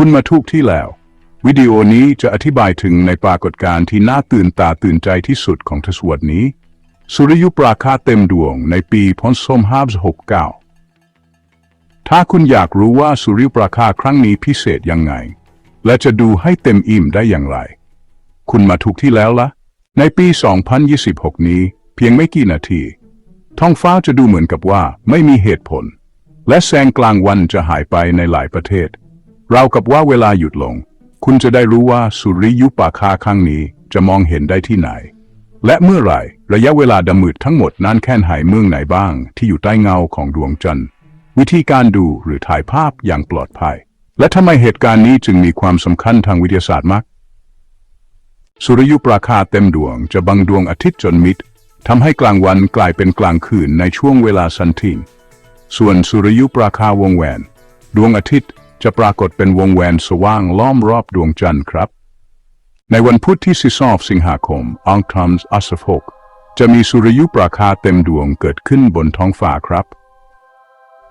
คุณมาทุกที่แล้ว วิดีโอนี้จะอธิบายถึงในปรากฏการณ์ที่น่าตื่นตาตื่นใจที่สุดของทศวรรษนี้ สุริยุปราคาเต็มดวงในปีพศ2569 ถ้าคุณอยากรู้ว่าสุริยุปราคาครั้งนี้พิเศษยังไง และจะดูให้เต็มอิ่มได้อย่างไร คุณมาถูกที่แล้วละในปี 2026 นี้เพียงไม่กี่นาที ท้องฟ้าจะดูเหมือนกับว่าไม่มีเหตุผล และแสงกลางวันจะหายไปในหลายประเทศ เรากับว่าเวลาหยุดลง คุณจะได้รู้ว่าสุริยุปราคาครั้งนี้จะมองเห็นได้ที่ไหน และเมื่อไหร่ระยะเวลาดำมืดทั้งหมดนั้นแค่ไหนเมืองไหนบ้าง ที่อยู่ใต้เงาของดวงจันทร์ วิธีการดูหรือถ่ายภาพอย่างปลอดภัย และทำไมเหตุการณ์นี้จึงมีความสำคัญทางวิทยาศาสตร์มากสุริยุปราคาเต็มดวงจะบังดวงอาทิตย์จนมิดทำให้กลางวันกลายเป็นกลางคืนในช่วงเวลาสันทินส่วนสุริยุปราคาวงแหวน ดวงอาทิตย์ จะปรากฏเป็นวงแหวนสว่างล้อมรอบดวงจันทร์ครับ ในวันพุธที่10สิงหาคมอังคารอัสฟกจะมีสุริยุปราคาเต็มดวงเกิดขึ้นบนท้องฟ้าครับ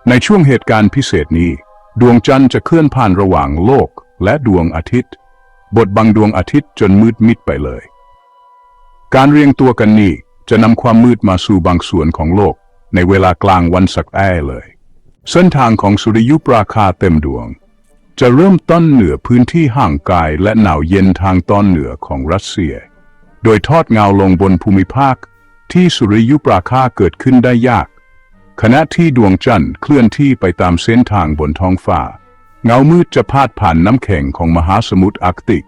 ในช่วงเหตุการณ์พิเศษนี้ ดวงจันทร์จะเคลื่อนผ่านระหว่างโลกและดวงอาทิตย์บทบังดวงอาทิตย์จนมืดมิดไปเลย การเรียงตัวกันนี้จะนำความมืดมาสู่บางส่วนของโลก ในเวลากลางวันสักแอ้เลย เส้นทางของสุริยุปราคาเต็มดวง จะเริ่มต้นเหนือพื้นที่ห่างไกลและหนาวเย็นทางตอนเหนือของรัสเซีย โดยทอดเงาลงบนภูมิภาคที่สุริยุปราคาเกิดขึ้นได้ยาก ขณะที่ดวงจันทร์เคลื่อนที่ไปตามเส้นทางบนท้องฟ้า เงามืดจะพาดผ่านน้ำแข็งของมหาสมุทรอาร์กติก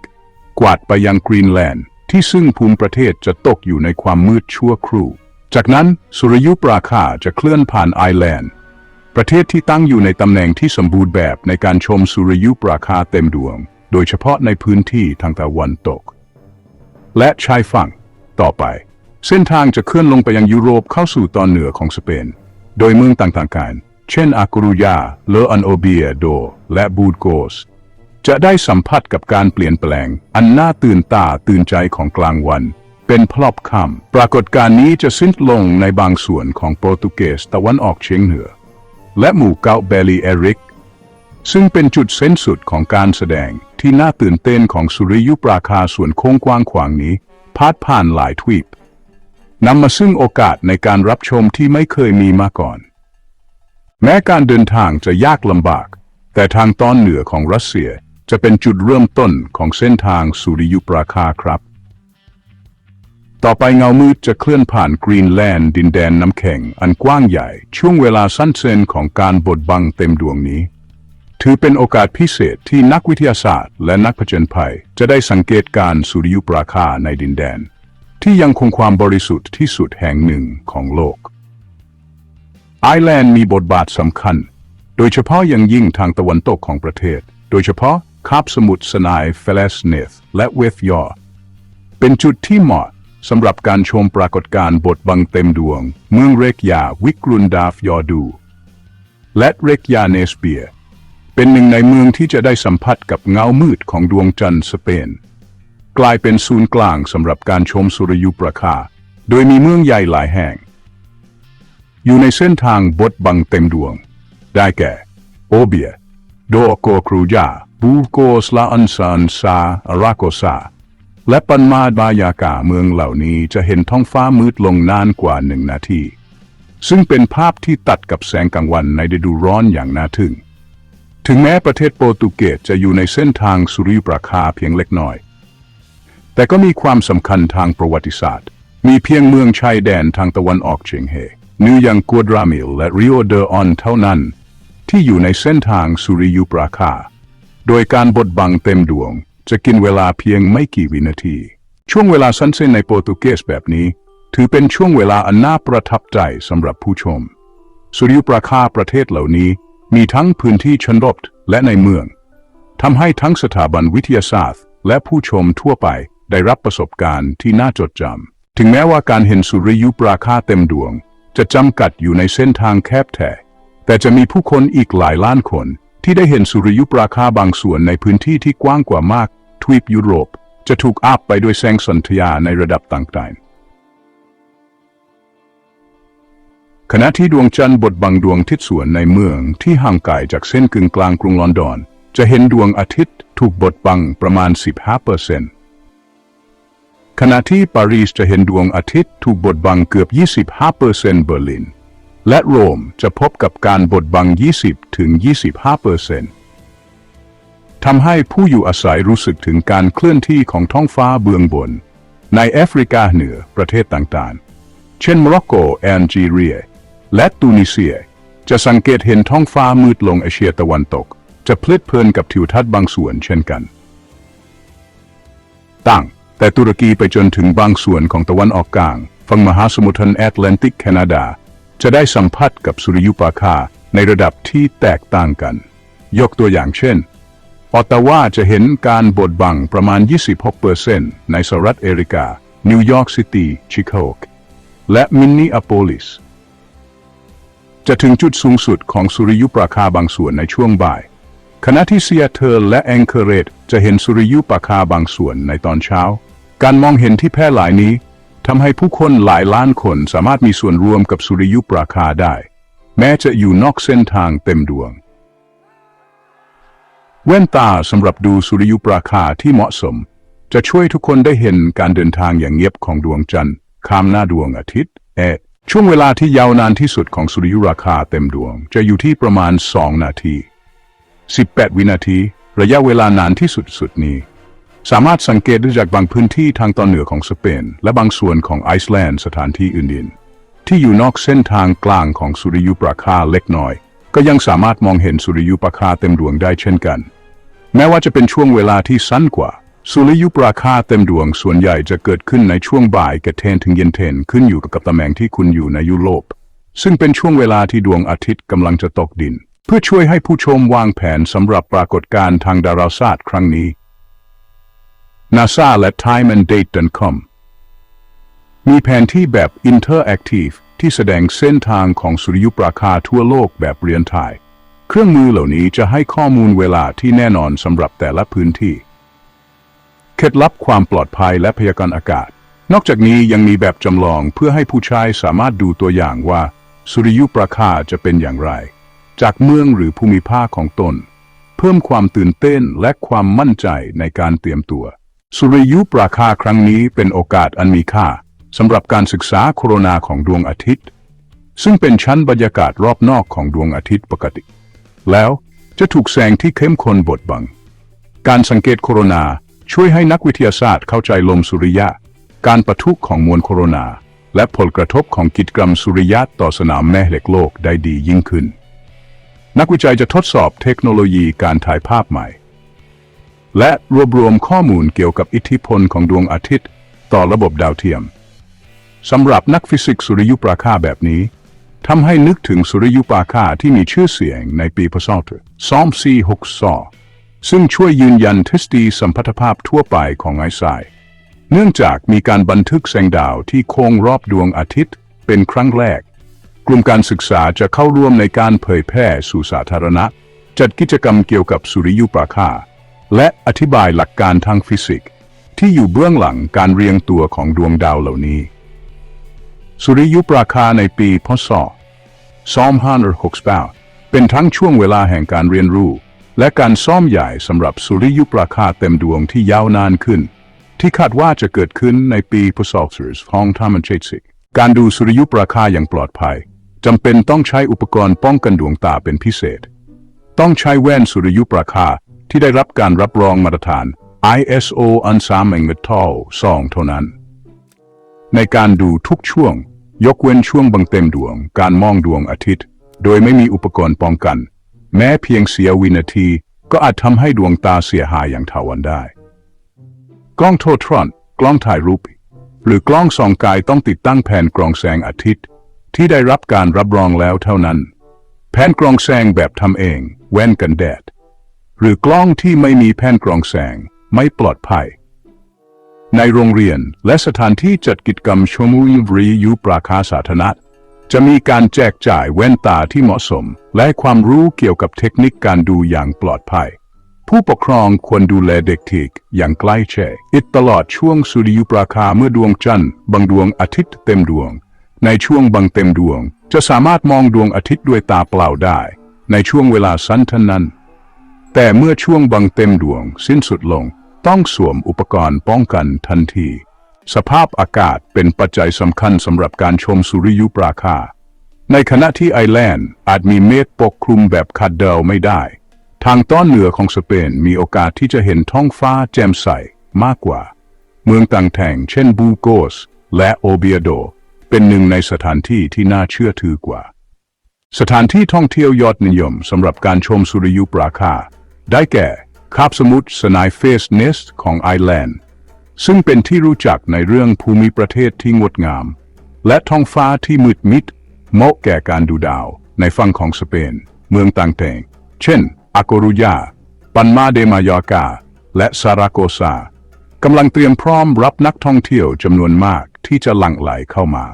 กวาดไปยังกรีนแลนด์ ที่ซึ่งภูมิประเทศจะตกอยู่ในความมืดชั่วครู่ จากนั้นสุริยุปราคาจะเคลื่อนผ่านไอร์แลนด์ ประเทศที่ตั้งอยู่ในตำแหน่งที่สมบูรณ์แบบในการชมสุริยุปราคาเต็มดวง โดยเฉพาะในพื้นที่ทางตะวันตก และชายฝั่ง ต่อไป เส้นทางจะเคลื่อนลงไปยังยุโรปเข้าสู่ตอนเหนือของสเปน โดยเมืองต่างๆกัน เช่นอากรูยา เลออันโอเบียโด และบูดโกส จะได้สัมผัสกับการเปลี่ยนแปลง อันน่าตื่นตาตื่นใจของกลางวัน เป็นพลอบคำปรากฏการณ์นี้จะสิ้นลงในบางส่วนของโปรตุเกสตะวันออกเฉียงเหนือ และหมู่เกาเบลีเอริก ซึ่งเป็นจุดเส้นสุดของการแสดงที่น่าตื่นเต้นของสุริยุปราคาส่วนโค้งกว้างขวางนี้พาดผ่านหลายทวีปนำมาซึ่งโอกาสในการรับชมที่ไม่เคยมีมาก่อน แม้การเดินทางจะยากลำบาก แต่ทางตอนเหนือของรัสเซียจะเป็นจุดเริ่มต้นของเส้นทางสุริยุปราคาครับ ต่อไปเงามืดจะเคลื่อนผ่านกรีนแลนด์ดินแดนน้ำแข็งอันกว้างใหญ่ ช่วงเวลาสั้นเซนของการบดบังเต็มดวงนี้ ถือเป็นโอกาสพิเศษที่นักวิทยาศาสตร์ และนักผจญภัย จะได้สังเกตการสุริยุปราคาในดินแดน ที่ยังคงความบริสุทธิ์ที่สุดแห่งหนึ่งของโลก ไอแลนด์มีบทบาทสำคัญ โดยเฉพาะอย่างยิ่งทางตะวันตกของประเทศ โดยเฉพาะคาบสมุทรสนายเฟลสเนธและเวฟยอร์เป็นจุดที่เหมาะ สำหรับการชมปรากฏการณ์บทบังเต็มดวง เมืองเรกยาวิกรุนดาฟยอดู และเรกยาเนสเบีย เป็นหนึ่งในเมืองที่จะได้สัมผัสกับเงามืดของดวงจันทร์สเปน กลายเป็นศูนย์กลางสำหรับการชมสุริยุปราคา โดยมีเมืองใหญ่หลายแห่ง อยู่ในเส้นทางบทบังเต็มดวง ได้แก่โอเบียโดโกครูยาบูโกสลาอันซันซาอาราโกซา และปันมาบายากาเมืองเหล่านี้จะเห็นท้องฟ้ามืดลงนานกว่าหนึ่งนาที ซึ่งเป็นภาพที่ตัดกับแสงกลางวันในฤดูร้อนอย่างน่าทึ่ง ถึงแม้ประเทศโปรตุเกสจะอยู่ในเส้นทางสุริยุปราคาเพียงเล็กน้อย แต่ก็มีความสำคัญทางประวัติศาสตร์ มีเพียงเมืองชายแดนทางตะวันออกเฉียงเหนือยังกัวดรามิลและริโอเดออนเท่านั้น ที่อยู่ในเส้นทางสุริยุปราคา โดยการบดบังเต็มดวง จะกินเวลาเพียงไม่กี่วินาที ช่วงเวลาสั้นเส้นในโปรตุเกสแบบนี้ ถือเป็นช่วงเวลาอันน่าประทับใจสำหรับผู้ชม สุริยุปราคาประเทศเหล่านี้ มีทั้งพื้นที่ชนบทและในเมืองทำให้ทั้งสถาบันวิทยาศาสตร์ และผู้ชมทั่วไปได้รับประสบการณ์ที่น่าจดจำถึงแม้ว่าการเห็นสุริยุปราคาเต็มดวง จะจำกัดอยู่ในเส้นทางแคบแท้แต่จะมีผู้คนอีกหลายล้านคน ที่ได้เห็นสุริยุปราคาบางส่วนในพื้นที่ที่กว้างกว่ามาก วีปยุโรป จะถูกอาบไปด้วยแสงสนธยาในระดับต่างๆ ขณะที่ดวงจันทร์บดบังดวงทิศส่วนในเมืองที่ห่างไกลจากเส้นกึ่งกลางกรุงลอนดอน จะเห็นดวงอาทิตย์ถูกบดบังประมาณ 15เปอร์เซ็นต์ขณะที่ปารีสจะเห็นดวงอาทิตย์ถูกบดบังเกือบ 25เปอร์เซ็นต์เบอร์ลิน และโรมจะพบกับการบดบัง 20ถึง25เปอร์เซ็นต์ ทำให้ผู้อยู่อาศัยรู้สึกถึงการเคลื่อนที่ของท้องฟ้าเบื้องบน ในแอฟริกาเหนือประเทศต่างๆ เช่นโมร็อกโกแอลจีเรีย และตูนิเซีย จะสังเกตเห็นท้องฟ้ามืดลงเอเชียตะวันตก จะเพลิดเพลินกับทิวทัศน์บางส่วนเช่นกัน ตั้งแต่ตุรกีไปจนถึงบางส่วนของตะวันออกกลาง ฝั่งมหาสมุทรแอตแลนติกแคนาดา จะได้สัมผัสกับสุริยุปราคาในระดับที่แตกต่างกัน ยกตัวอย่างเช่น ออตตาวาจะเห็นการบดบังประมาณ 26%ในสหรัฐอเมริกา นิวยอร์กซิตี้ ชิคาโกและมินนีอโปลิส จะถึงจุดสูงสุดของสุริยุปราคาบางส่วนในช่วงบ่าย ขณะที่เซีแอตเทิลและแองเคอร์เรตจะเห็นสุริยุปราคาบางส่วนในตอนเช้า การมองเห็นที่แพร่หลายนี้ทำให้ผู้คนหลายล้านคนสามารถมีส่วนร่วมกับสุริยุปราคาได้ แม้จะอยู่นอกเส้นทางเต็มดวง แว่นตาสำหรับดูสุริยุปราคาที่เหมาะสม จะช่วยทุกคนได้เห็นการเดินทางอย่างเงียบของดวงจันทร์ข้ามหน้าดวงอาทิตย์เอช่วงเวลาที่ยาวนานที่สุดของสุริยุราคาเต็มดวง จะอยู่ที่ประมาณ 2 นาที 18 วินาที ระยะเวลานานที่สุดสุดนี้ สามารถสังเกตได้จากบางพื้นที่ทางตอนเหนือของสเปน และบางส่วนของไอซ์แลนด์สถานที่อื่นๆที่อยู่นอกเส้นทางกลางของสุริยุปราคาเล็กน้อย ก็ยังสามารถมองเห็นสุริยุปราคาเต็มดวงได้เช่นกัน แม้ว่าจะเป็นช่วงเวลาที่สั้นกว่า สุริยุปราคาเต็มดวงส่วนใหญ่จะเกิดขึ้นในช่วงบ่ายกับเทนถึงเย็นเทนขึ้นอยู่กับตำแหน่งที่คุณอยู่ในยุโรปซึ่งเป็นช่วงเวลาที่ดวงอาทิตย์กำลังจะตกดิน เพื่อช่วยให้ผู้ชมวางแผนสำหรับปรากฏการณ์ทางดาราศาสตร์ครั้งนี้ NASA และ timeanddate.com มีแผนที่แบบ Interactive ที่แสดงเส้นทางของสุริยุปราคาทั่วโลกแบบเรียนไทยเครื่องมือเหล่านี้จะให้ข้อมูลเวลาที่แน่นอนสำหรับแต่ละพื้นที่ เคล็ดลับความปลอดภัยและพยากรณ์อากาศ นอกจากนี้ยังมีแบบจำลองเพื่อให้ผู้ใช้สามารถดูตัวอย่างว่า สุริยุปราคาจะเป็นอย่างไร จากเมืองหรือภูมิภาคของตน เพิ่มความตื่นเต้นและความมั่นใจในการเตรียมตัว สุริยุปราคาครั้งนี้เป็นโอกาสอันมีค่า สำหรับการศึกษาโคโรนาของดวงอาทิตย์ ซึ่งเป็นชั้นบรรยากาศรอบนอกของดวงอาทิตย์ปกติ แล้วจะถูกแสงที่เข้มข้นบดบัง การสังเกตโคโรนาช่วยให้นักวิทยาศาสตร์เข้าใจลมสุริยะ การประทุของมวลโคโรนา และผลกระทบของกิจกรรมสุริยะต่อสนามแม่เหล็กโลกได้ดียิ่งขึ้น นักวิจัยจะทดสอบเทคโนโลยีการถ่ายภาพใหม่ และรวบรวมข้อมูลเกี่ยวกับอิทธิพลของดวงอาทิตย์ ต่อระบบดาวเทียม สำหรับนักฟิสิกส์สุริยุปราคาแบบนี้ทำให้นึกถึงสุริยุปราคาที่มีชื่อเสียงในปีพศ2462ซึ่งช่วยยืนยันทฤษฎีสัมพัทธภาพทั่วไปของไอน์สไตน์เนื่องจากมีการบันทึกแสงดาวที่โค้งรอบดวงอาทิตย์ เป็นครั้งแรก กลุ่มการศึกษาจะเข้าร่วมในการเผยแพร่สู่สาธารณะ จัดกิจกรรมเกี่ยวกับสุริยุปราคา และอธิบายหลักการทางฟิสิกส์ที่อยู่เบื้องหลังการเรียงตัวของดวงดาวเหล่านี้ สุริยุปราคาในปีพศ2568เป็นทั้งช่วงเวลาแห่งการเรียนรู้ และการซ่อมใหญ่สำหรับสุริยุปราคาเต็มดวงที่ยาวนานขึ้น ที่คาดว่าจะเกิดขึ้นในปีพศ2570การดูสุริยุปราคาอย่างปลอดภัยจำเป็นต้องใช้อุปกรณ์ป้องกันดวงตาเป็นพิเศษ ต้องใช้แว่นสุริยุปราคาที่ได้รับการรับรองมาตรฐาน ISO อันสามเองเมทัล2เท่านั้น ในการดูทุกช่วง ยกเว้นช่วงบังเต็มดวง การมองดวงอาทิตย์ โดยไม่มีอุปกรณ์ป้องกัน แม้เพียงเสียวินาที ก็อาจทำให้ดวงตาเสียหายอย่างถาวรได้ กล้องโทรทรอน กล้องถ่ายรูป หรือกล้องส่องกายต้องติดตั้งแผ่นกรองแสงอาทิตย์ ที่ได้รับการรับรองแล้วเท่านั้น แผ่นกรองแสงแบบทำเอง แว่นกันแดด หรือกล้องที่ไม่มีแผ่นกรองแสงไม่ปลอดภัย ในโรงเรียนและสถานที่จัดกิจกรรมชมวิวยุปราคาสาธารณะจะมีการแจกจ่ายแว่นตาที่เหมาะสม และความรู้เกี่ยวกับเทคนิคการดูอย่างปลอดภัย ผู้ปกครองควรดูแลเด็กทีกอย่างใกล้ชิดอิตลอดช่วงสุริยุปราคาเมื่อดวงจันทร์บางดวงอาทิตย์เต็มดวง ในช่วงบางเต็มดวง จะสามารถมองดวงอาทิตย์ด้วยตาเปล่าได้ ในช่วงเวลาสั้นเท่านั้น แต่เมื่อช่วงบังเต็มดวงสิ้นสุดลง ต้องสวมอุปกรณ์ป้องกันทันที สภาพอากาศเป็นปัจจัยสำคัญสำหรับการชมสุริยุปราคา ในขณะที่ไอแลนด์อาจมีเมฆปกคลุมแบบคาดเดาไม่ได้ ทางตอนเหนือของสเปนมีโอกาสที่จะเห็นท้องฟ้าแจ่มใสมากกว่า เมืองต่างแ่งเช่นบูโกส และโอเบียโด เป็นหนึ่งในสถานที่ที่น่าเชื่อถือกว่า สถานที่ท่องเที่ยวยอดนิยมสำหรับการชมสุริยุปราคา ได้แก่ คาบสมุทรสไนเฟสเนสของไอร์แลนด์ ซึ่งเป็นที่รู้จักในเรื่องภูมิประเทศที่งดงาม และท้องฟ้าที่มืดมิดเหมาะแก่การดูดาวในฝั่งของสเปน เมืองต่างๆ เช่นอาโกรุยา ปันมาเดมายอกา และซาราโกซากำลังเตรียมพร้อมรับนักท่องเที่ยวจำนวนมากที่จะหลั่งไหลเข้ามา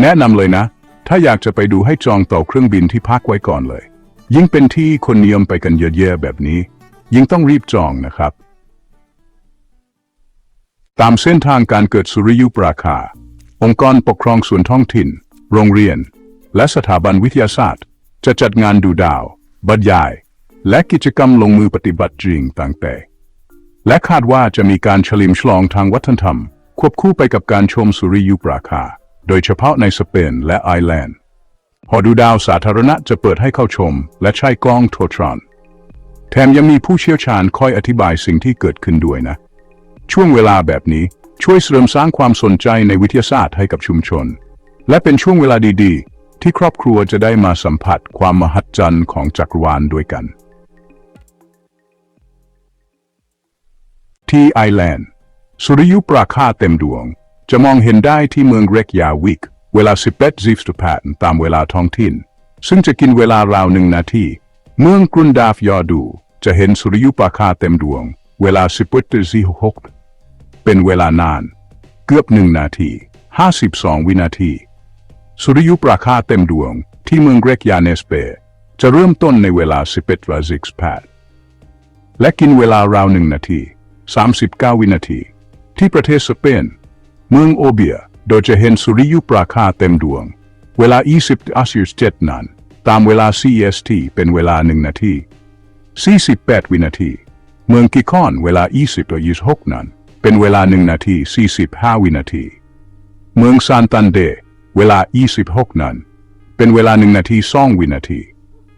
แนะนำเลยนะ ถ้าอยากจะไปดูให้จองต่อเครื่องบินที่พักไว้ก่อนเลย ยิ่งเป็นที่คนนิยมไปกันเยอะๆแบบนี้ ยิ่งต้องรีบจองนะครับ ตามเส้นทางการเกิดสุริยุปราคา องค์กรปกครองส่วนท้องถิ่น โรงเรียน และสถาบันวิทยาศาสตร์ จะจัดงานดูดาว บรรยาย และกิจกรรมลงมือปฏิบัติจริงต่างๆและคาดว่าจะมีการเฉลิมฉลองทางวัฒนธรรม ควบคู่ไปกับการชมสุริยุปราคา โดยเฉพาะในสเปนและไอร์แลนด์หอดูดาวสาธารณะจะเปิดให้เข้าชม และใช้กล้องโทรทรอนแถมยังมีผู้เชี่ยวชาญคอยอธิบายสิ่งที่เกิดขึ้นด้วยนะ ช่วงเวลาแบบนี้ช่วยเสริมสร้างความสนใจในวิทยาศาสตร์ให้กับชุมชน และเป็นช่วงเวลาดีๆ ที่ครอบครัวจะได้มาสัมผัสความมหัศจรรย์ของจักรวาลด้วยกัน ที่ไอแลนด์สุริยุปราคาเต็มดวง จะมองเห็นได้ที่เมืองเรกยาวิก เวลา11ซิฟสต์แพนตามเวลาท้องถิ่น ซึ่งจะกินเวลาราวหนึ่งนาทีเมืองกรุนดาฟยอดู จะเห็นสุริยุปราคาเต็มดวง เวลา11ซีหกเป็นเวลานาน เกือบหนึ่งนาที52วินาที สุริยุปราคาเต็มดวง ที่เมืองเกรกยาเนสเป จะเริ่มต้นในเวลา11ราซิกแพดและกินเวลาราวหนึ่งนาที39วินาที ที่ประเทศสเปน เมืองโอเบียโดยจะเห็นสุริยุปราคาเต็มดวง เวลา 20 อาสิส7นั้น ตามเวลา CST เป็นเวลาหนึ่งนาที 48 วินาที เมืองกิคอนเวลา 20ต่อ26 นั้น เป็นเวลาหนึ่งนาที 45 วินาที เมืองซานตันเด เวลา 26 นั้น เป็นเวลาหนึ่งนาที 2 วินาที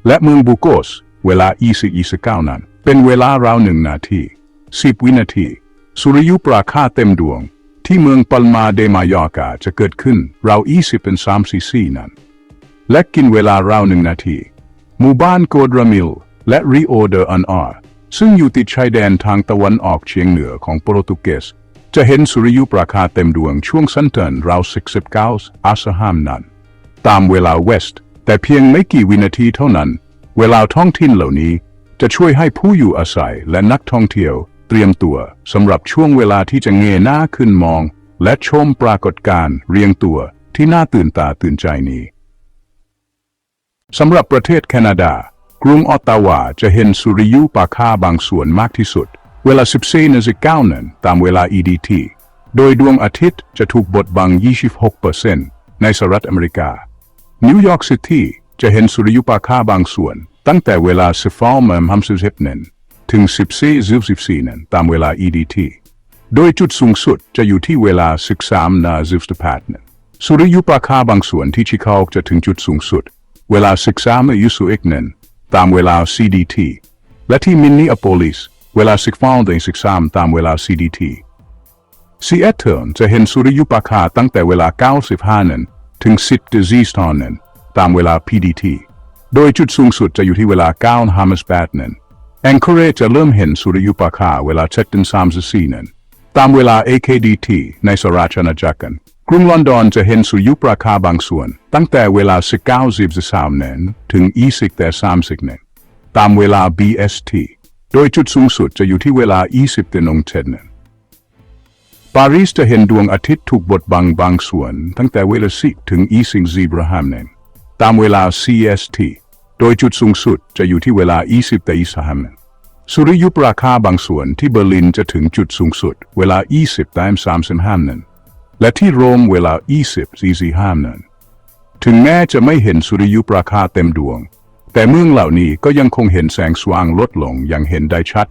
และเมืองบูโกส เวลา 20 29 นั้น เป็นเวลาราวหนึ่งนาที 10 วินาที สุริยุปราคาเต็มดวง ที่เมืองปัลมาเดมายอกาจะเกิดขึ้นราว 20 เป็น3 4 4 นั้น และกินเวลาราวหนึ่งนาทีหมู่บ้านโกดรามิล และริโอเดอันอาร์ซึ่งอยู่ติดชายแดนทางตะวันออกเฉียงเหนือของโปรตุเกส จะเห็นสุริยุปราคาเต็มดวงช่วงสันเทินราว 69อาสหามนั้น ตามเวลาเวสต์แต่เพียงไม่กี่วินาทีเท่านั้น เวลาท้องถิ่นเหล่านี้จะช่วยให้ผู้อยู่อาศัยและนักท่องเที่ยว เตรียมตัวสำหรับช่วงเวลาที่จะเงยหน้าขึ้นมอง และชมปรากฏการณ์เรียงตัวที่น่าตื่นตาตื่นใจนี้สำหรับประเทศแคนาดา กรุงออตตาวาจะเห็นสุริยุปราคาบางส่วนมากที่สุด เวลา 14นาฬิกานั้นตามเวลา EDT โดยดวงอาทิตย์จะถูกบดบัง 26%ในสหรัฐอเมริกา นิวยอร์กซิตี้จะเห็นสุริยุปราคาบางส่วน ตั้งแต่เวลา 14มม50นั้นถึง 14 14นั้นตามเวลา EDT โดยจุดสูงสุดจะอยู่ที่เวลา 13นา18นั้นสุริยุปราคาบางส่วนที่ชิคาโกจะถึงจุดสูงสุด เวลาศึกษาเมื่อยุสุเอกนัน ตามเวลา CDT และที่มินนีอโปลิสเวลาศึกฟ้าในศึกษาตามเวลา CDT ซีแอตเทิลจะเห็นสุริยุปราคาตั้งแต่เวลา 95นั้นถึง 10ดซีสตอนนั้นตามเวลา PDT โดยจุดสูงสุดจะอยู่ที่เวลา9ฮามัสแปดนั้นแองเคเรจะเริ่มเห็นสุริยุปราคาเวลา7ถึง34นั้นตามเวลา AKDT ในสราชอาณาจักร กรุงลอนดอนจะเห็นสุริยุปราคาบางส่วน ตั้งแต่เวลา 19.3นนถึง 20แต่30นนตามเวลา BST โดยจุดสูงสุดจะอยู่ที่เวลา 20แต่นงเทนนปารีสจะเห็นดวงอาทิตย์ถูกบดบังบางส่วน ตั้งแต่เวลา10ถึง 20ซีบราฮัมนั้นตามเวลา CST โดยจุดสูงสุดจะอยู่ที่เวลา 20แต่23นั้นสุริยุปราคาบางส่วนที่เบอร์ลินจะถึงจุดสูงสุด เวลา 20แต่35นั้น และที่โรมเวลา 20 45นั้น ถึงแม้จะไม่เห็นสุริยุปราคาเต็มดวง แต่เมืองเหล่านี้ก็ยังคงเห็นแสงสว่างลดลงอย่างเห็นได้ชัด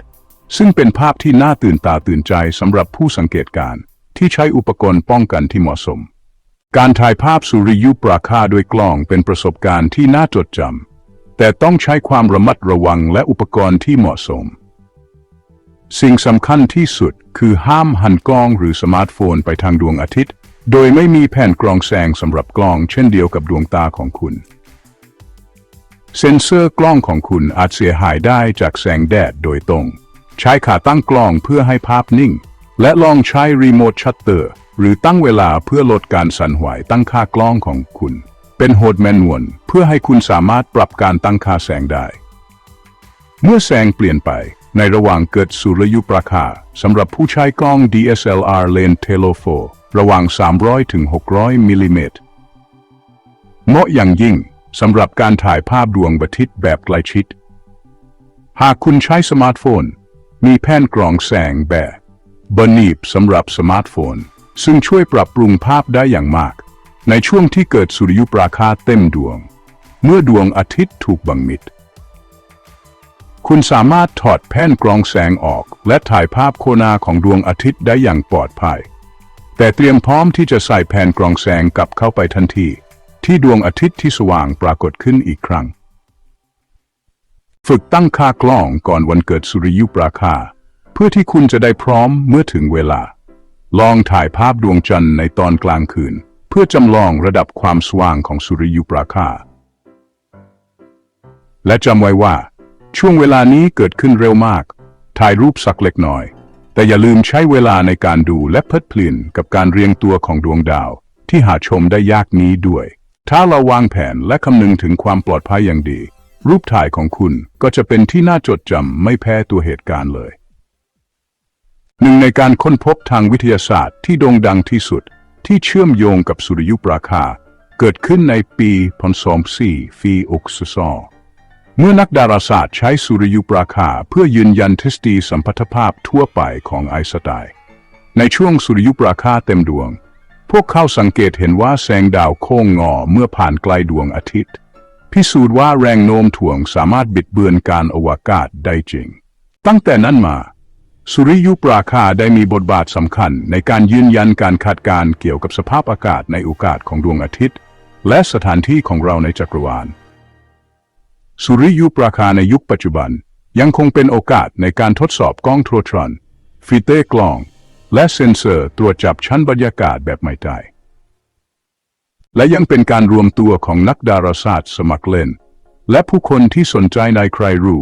ซึ่งเป็นภาพที่น่าตื่นตาตื่นใจสำหรับผู้สังเกตการณ์ที่ใช้อุปกรณ์ป้องกันที่เหมาะสม การถ่ายภาพสุริยุปราคาด้วยกล้องเป็นประสบการณ์ที่น่าจดจำแต่ต้องใช้ความระมัดระวังและอุปกรณ์ที่เหมาะสม สิ่งสำคัญที่สุดคือห้ามหันกล้องหรือสมาร์ทโฟนไปทางดวงอาทิตย์ โดยไม่มีแผ่นกรองแสงสำหรับกล้องเช่นเดียวกับดวงตาของคุณ เซ็นเซอร์กล้องของคุณอาจเสียหายได้จากแสงแดดโดยตรง ใช้ขาตั้งกล้องเพื่อให้ภาพนิ่ง และลองใช้รีโมทชัตเตอร์หรือตั้งเวลาเพื่อลดการสั่นไหวตั้งค่ากล้องของคุณ เป็นโหดแมนนวลเพื่อให้คุณสามารถปรับการตั้งค่าแสงได้ เมื่อแสงเปลี่ยนไป ในระหว่างเกิดสุริยุปราคาสำหรับผู้ใช้กล้อง DSLR เลนเทโลโฟระหว่าง 300ถึง600มิลลิเมตรเหมาะอย่างยิ่งสำหรับการถ่ายภาพดวงอาทิตย์แบบใกล้ชิด หากคุณใช้สมาร์ทโฟน มีแผ่นกรองแสงแบบบนีบสำหรับสมาร์ทโฟน ซึ่งช่วยปรับปรุงภาพได้อย่างมาก ในช่วงที่เกิดสุริยุปราคาเต็มดวง เมื่อดวงอาทิตย์ถูกบังมิด คุณสามารถถอดแผ่นกรองแสงออก และถ่ายภาพโคนาของดวงอาทิตย์ได้อย่างปลอดภัย แต่เตรียมพร้อมที่จะใส่แผ่นกรองแสงกลับเข้าไปทันที ที่ดวงอาทิตย์ที่สว่างปรากฏขึ้นอีกครั้ง ฝึกตั้งค่ากล้องก่อนวันเกิดสุริยุปราคา เพื่อที่คุณจะได้พร้อมเมื่อถึงเวลา ลองถ่ายภาพดวงจันทร์ในตอนกลางคืน เพื่อจำลองระดับความสว่างของสุริยุปราคา และจำไว้ว่า ช่วงเวลานี้เกิดขึ้นเร็วมาก ถ่ายรูปสักเล็กน้อย แต่อย่าลืมใช้เวลาในการดูและเพลิดเพลินกับการเรียงตัวของดวงดาว ที่หาชมได้ยากนี้ด้วย ถ้าเราวางแผนและคำนึงถึงความปลอดภัยอย่างดี รูปถ่ายของคุณก็จะเป็นที่น่าจดจำไม่แพ้ตัวเหตุการณ์เลย หนึ่งในการค้นพบทางวิทยาศาสตร์ที่โด่งดังที่สุด ที่เชื่อมโยงกับสุริยุปราคา เกิดขึ้นในปีพศ24ฟีอุกซซอ เมื่อนักดาราศาสตร์ใช้สุริยุปราคาเพื่อยืนยันทฤษฎีสัมพัทธภาพทั่วไปของไอน์สไตน์ในช่วงสุริยุปราคาเต็มดวง พวกเขาสังเกตเห็นว่าแสงดาวโค้งงอเมื่อผ่านใกลดวงอาทิตย์ พิสูจน์ว่าแรงโน้มถ่วงสามารถบิดเบือนการอวกาศได้จริง ตั้งแต่นั้นมา สุริยุปราคาได้มีบทบาทสำคัญในการยืนยันการคาดการเกี่ยวกับสภาพอากาศในโอกาสของดวงอาทิตย์ และสถานที่ของเราในจักรวาล สุริยุปราคาในยุคปัจจุบัน ยังคงเป็นโอกาสในการทดสอบกล้องโทรทรอน ฟิเต้กล้อง และเซ็นเซอร์ตรวจจับชั้นบรรยากาศแบบไม่ตายและยังเป็นการรวมตัวของนักดาราศาสตร์สมัครเล่น และผู้คนที่สนใจในใครรู้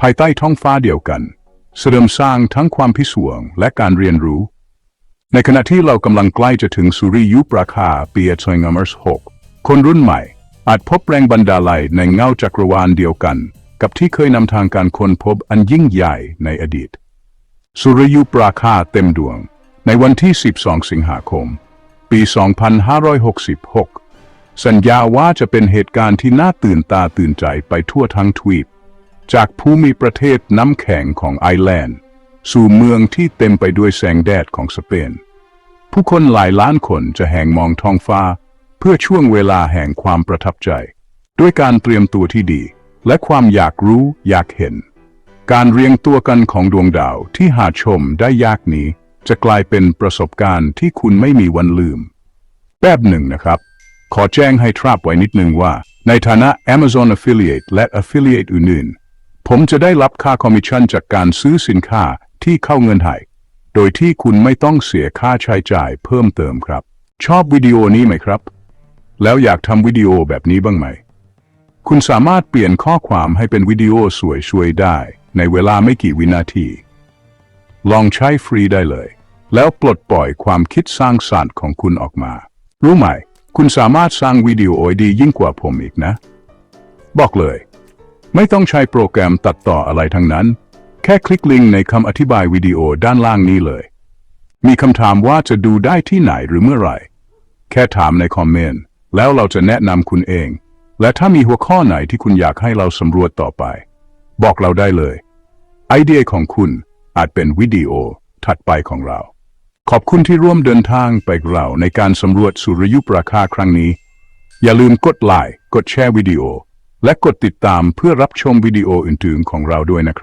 ภายใต้ท้องฟ้าเดียวกัน เสริมสร้างทั้งความพิศวงและการเรียนรู้ ในขณะที่เรากำลังใกล้จะถึงสุริยุปราคาปี2026คนรุ่นใหม่ อาจพบแรงบันดาลใจในเงาจักรวาลเดียวกัน กับที่เคยนำทางการค้นพบอันยิ่งใหญ่ในอดีต สุริยุปราคาเต็มดวง ในวันที่ 12 สิงหาคม ปี 2566 สัญญาว่าจะเป็นเหตุการณ์ที่น่าตื่นตาตื่นใจไปทั่วทั้งทวีป จากภูมิประเทศน้ำแข็งของไอร์แลนด์ สู่เมืองที่เต็มไปด้วยแสงแดดของสเปน ผู้คนหลายล้านคนจะแห่งมองท้องฟ้า พื่อช่วงเวลาแห่งความประทับใจ ด้วยการเตรียมตัวที่ดี และความอยากรู้อยากเห็น การเรียงตัวกันของดวงดาวที่หาชมได้ยากนี้ จะกลายเป็นประสบการณ์ที่คุณไม่มีวันลืม แป๊บหนึ่งนะครับ ขอแจ้งให้ทราบไว้นิดนึงว่า ในฐานะ Amazon Affiliate และ Affiliate อื่นๆผมจะได้รับค่าคอมมิชชั่นจากการซื้อสินค้าที่เข้าเงินให้โดยที่คุณไม่ต้องเสียค่าใช้จ่ายเพิ่มเติมครับ ชอบวิดีโอนี้ไหมครับ แล้วอยากทำวิดีโอแบบนี้บ้างไหม คุณสามารถเปลี่ยนข้อความให้เป็นวิดีโอสวยๆได้ ในเวลาไม่กี่วินาที ลองใช้ฟรีได้เลย แล้วปลดปล่อยความคิดสร้างสรรค์ของคุณออกมา รู้ไหม คุณสามารถสร้างวิดีโอดียิ่งกว่าผมอีกนะ บอกเลย ไม่ต้องใช้โปรแกรมตัดต่ออะไรทั้งนั้น แค่คลิกลิงก์ในคำอธิบายวิดีโอด้านล่างนี้เลย มีคำถามว่าจะดูได้ที่ไหนหรือเมื่อไหร่ แค่ถามในคอมเมนต์ แล้วเราจะแนะนำคุณเอง และถ้ามีหัวข้อไหนที่คุณอยากให้เราสำรวจต่อไป บอกเราได้เลย ไอเดียของคุณอาจเป็นวิดีโอถัดไปของเรา ขอบคุณที่ร่วมเดินทางไปกับเราในการสำรวจสุริยุปราคาครั้งนี้ อย่าลืมกดไลค์กดแชร์วิดีโอ และกดติดตามเพื่อรับชมวิดีโออื่นๆของเราด้วยนะครับ